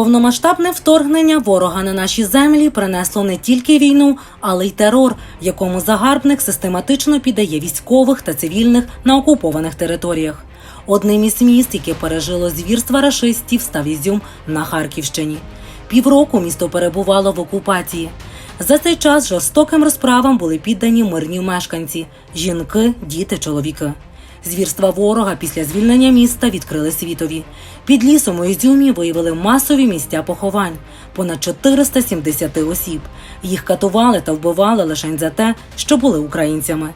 Повномасштабне вторгнення ворога на наші землі принесло не тільки війну, але й терор, в якому загарбник систематично піддає військових та цивільних на окупованих територіях. Одним із міст, яке пережило звірства рашистів, став Ізюм на Харківщині. Півроку місто перебувало в окупації. За цей час жорстоким розправам були піддані мирні мешканці жінки, діти, чоловіки. Звірства ворога після звільнення міста відкрили світові. Під лісом у Ізюмі виявили масові місця поховань понад 470 осіб. Їх катували та вбивали лише за те, що були українцями.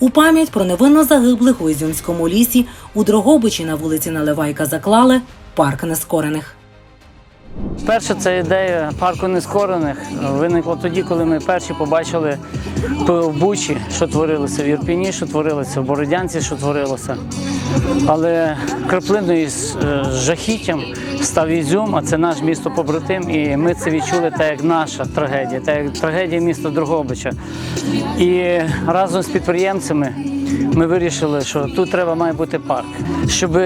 У пам'ять про невинно загиблих у Ізюмському лісі у Дрогобичі на вулиці Наливайка заклали парк нескорених. Перша ця ідея парку нескорених виникла тоді, коли ми перші побачили в Бучі, що творилося в Ірпіні, що творилося в Бородянці, що творилося. Але краплиною з е, жахіттям став Ізюм, а це наш місто побратим, і ми це відчули так, як наша трагедія, так як трагедія міста Дрогобича. І разом з підприємцями ми вирішили, що тут треба має бути парк, щоб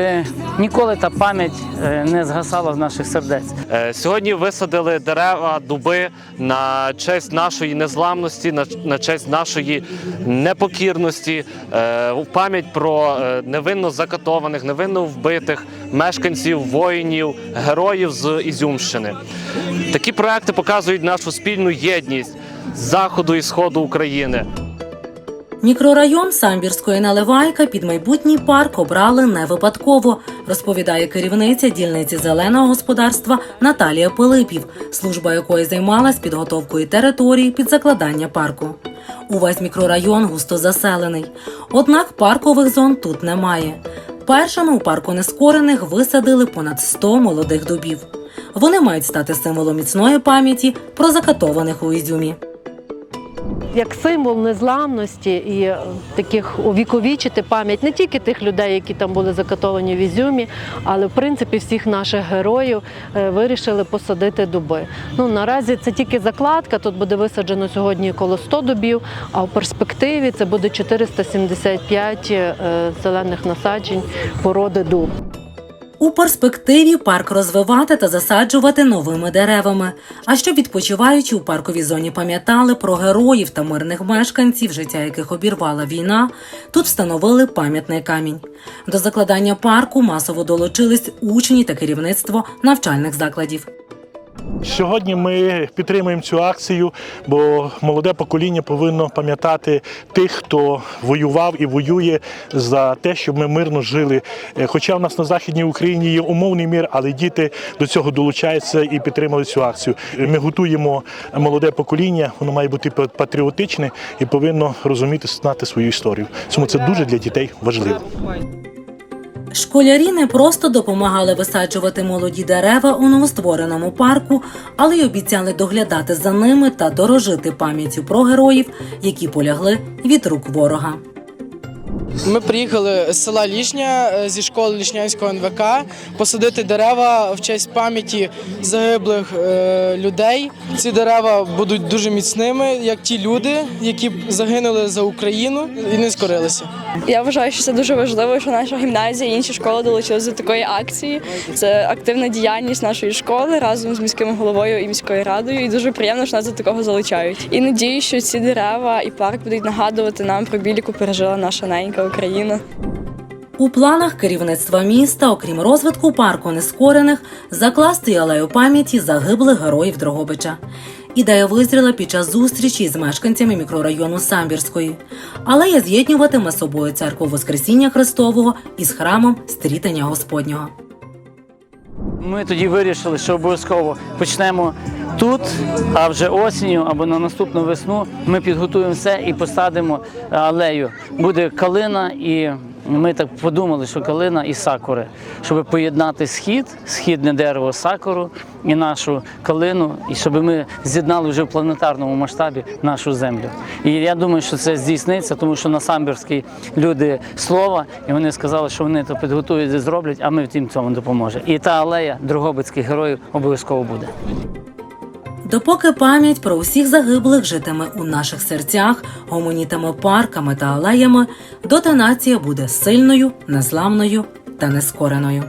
ніколи та пам'ять е, не згасала з наших сердець. Е, Сьогодні висадили дерева, дуби на честь нашої незламності, на, честь нашої непокірності, е, в пам'ять про невинно закатованих, невинно вбитих мешканців, воїнів, героїв з Ізюмщини. Такі проекти показують нашу спільну єдність заходу і сходу України. Мікрорайон Самбірської наливайка під майбутній парк обрали не випадково, розповідає керівниця дільниці зеленого господарства Наталія Пилипів, служба якої займалась підготовкою території під закладання парку. Увесь мікрорайон густо заселений. Однак паркових зон тут немає. Першими у парку нескорених висадили понад 100 молодих дубів. Вони мають стати символом міцної пам'яті про закатованих у Ізюмі. Як символ незламності і е, таких увіковічити пам'ять не тільки тих людей, які там були закатовані в Ізюмі, але в принципі всіх наших героїв е, вирішили посадити дуби. Ну наразі це тільки закладка. Тут буде висаджено сьогодні коло 100 дубів, а в перспективі це буде 475 е, зелених насаджень породи дуб. У перспективі парк розвивати та засаджувати новими деревами. А щоб відпочиваючи у парковій зоні пам'ятали про героїв та мирних мешканців, життя яких обірвала війна, тут встановили пам'ятний камінь. До закладання парку масово долучились учні та керівництво навчальних закладів. Сьогодні ми підтримуємо цю акцію, бо молоде покоління повинно пам'ятати тих, хто воював і воює за те, щоб ми мирно жили. Е, Хоча в нас на західній Україні є умовний мір, але діти до цього долучаються і підтримали цю акцію. Е, Ми готуємо молоде покоління, воно має бути пат- патріотичне і повинно розуміти, знати свою історію. Тому це дуже для дітей важливо. Школярі не просто допомагали висаджувати молоді дерева у новоствореному парку, але й обіцяли доглядати за ними та дорожити пам'яттю про героїв, які полягли від рук ворога. Ми приїхали з села Лішня е, зі школи Лішнянського НВК посадити дерева в честь пам'яті загиблих е, людей. Ці дерева будуть дуже міцними, як ті люди, які загинули за Україну і не скорилися. Я вважаю, що це дуже важливо, що наша гімназія і інші школи долучилися до такої акції. Це активна діяльність нашої школи разом з міським головою і міською радою. І дуже приємно, що нас до такого залучають. І надію, що ці дерева і парк будуть нагадувати нам про біль, яку пережила наша ненька Україна. У планах керівництва міста, окрім розвитку парку нескорених, закласти алею пам'яті загиблих героїв Дрогобича. Ідея визріла під час зустрічі з мешканцями мікрорайону Самбірської. Алея з'єднюватиме собою церкву Воскресіння Христового із храмом Стрітання Господнього. Ми тоді вирішили, що обов'язково почнемо тут, а вже осінню або на наступну весну ми підготуємо все і посадимо алею. Буде калина, і ми так подумали, що калина і сакури, щоб поєднати схід, східне дерево сакуру і нашу калину, і щоб ми з'єднали вже в планетарному масштабі нашу землю. І я думаю, що це здійсниться, тому що на Самбірській люди слова, і вони сказали, що вони то підготують і зроблять, а ми в цьому допоможемо. І та алея Дрогобицьких героїв обов'язково буде. Допоки пам'ять про усіх загиблих житиме у наших серцях, гомонітиме парками та алеями, дота нація буде сильною, незламною та нескореною.